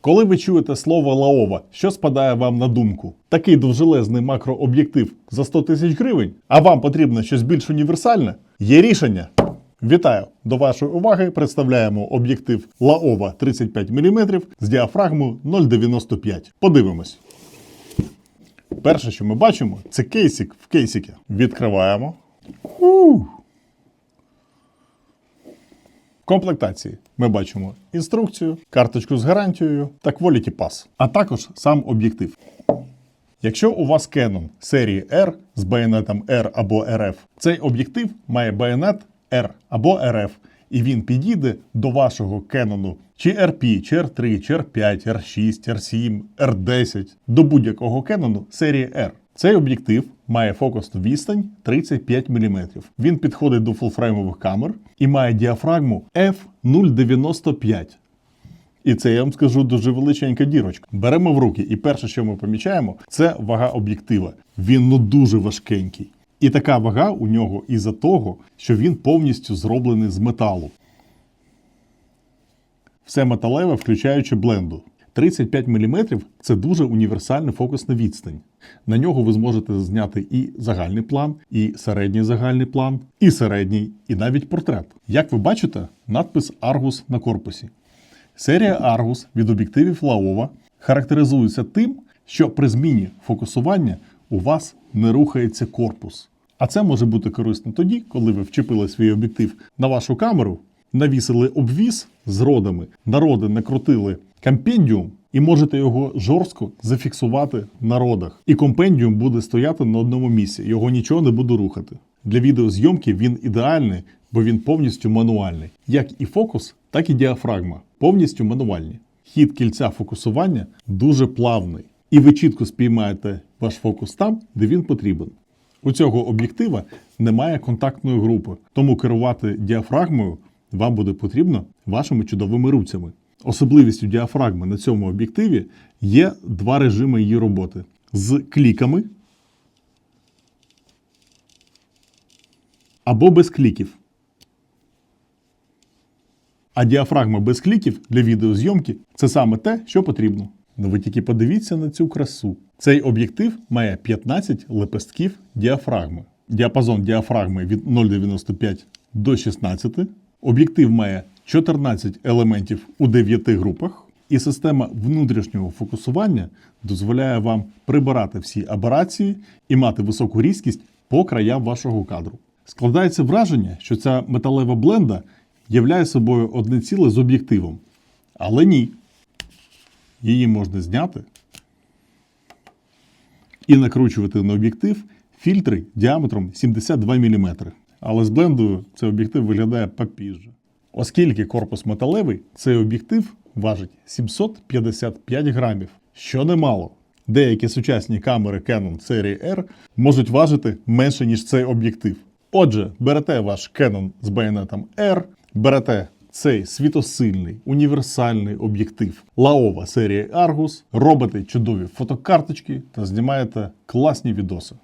Коли ви чуєте слово лаова, що спадає вам на думку? Такий довжелезний макрооб'єктив за 100 тисяч гривень, а вам потрібно щось більш універсальне? Є рішення. Вітаю! До вашої уваги представляємо об'єктив Лаова 35 мм з діафрагмою 0,95. Подивимось. Перше, що ми бачимо, це кейсик в кейсіки. Відкриваємо. Ух. Комплектації ми бачимо інструкцію, карточку з гарантією та Quality Pass, а також сам об'єктив. Якщо у вас Canon серії R з байонетом R або RF, цей об'єктив має байонет R або RF, і він підійде до вашого Canon чи RP, чи R3, чи R5, R6, R7, R10, до будь-якого Canon серії R. Цей об'єктив має фокусну відстань 35 мм. Він підходить до фулфреймових камер і має діафрагму F095. І це я вам скажу дуже величенька дірочка. Беремо в руки, і перше, що ми помічаємо, це вага об'єктива. Він ну дуже важкенький. І така вага у нього із-за того, що він повністю зроблений з металу. Все металеве, включаючи бленду. 35 мм це дуже універсальна фокусна відстань. На нього ви зможете зняти і загальний план, і середній загальний план, і середній, і навіть портрет. Як ви бачите, надпис Argus на корпусі. Серія Argus від об'єктивів Laowa характеризується тим, що при зміні фокусування у вас не рухається корпус. А це може бути корисно тоді, коли ви вчепили свій об'єктив на вашу камеру, навісили обвіз з родами, народи накрутили компендіум і можете його жорстко зафіксувати на родах. І компендіум буде стояти на одному місці, його нічого не буде рухати. Для відеозйомки він ідеальний, бо він повністю мануальний. Як і фокус, так і діафрагма повністю мануальні. Хід кільця фокусування дуже плавний, і ви чітко спіймаєте ваш фокус там, де він потрібен. У цього об'єктива немає контактної групи, тому керувати діафрагмою вам буде потрібно вашими чудовими руцями. Особливістю діафрагми на цьому об'єктиві є два режими її роботи: з кліками або без кліків. А діафрагма без кліків для відеозйомки це саме те, що потрібно. Ну ви тільки подивіться на цю красу. Цей об'єктив має 15 лепестків діафрагми. Діапазон діафрагми від 0,95 до 16. Об'єктив має 14 елементів у 9 групах. І система внутрішнього фокусування дозволяє вам прибирати всі аберації і мати високу різкість по краям вашого кадру. Складається враження, що ця металева бленда являє собою одне ціле з об'єктивом. Але ні. Її можна зняти і накручувати на об'єктив фільтри діаметром 72 мм. Але з блендою цей об'єктив виглядає попізже. Оскільки корпус металевий, цей об'єктив важить 755 грамів, що немало. Деякі сучасні камери Canon серії R можуть важити менше, ніж цей об'єктив. Отже, берете ваш Canon з байонетом R, берете цей світосильний універсальний об'єктив Laowa серії Argus, робите чудові фотокарточки та знімаєте класні відоси.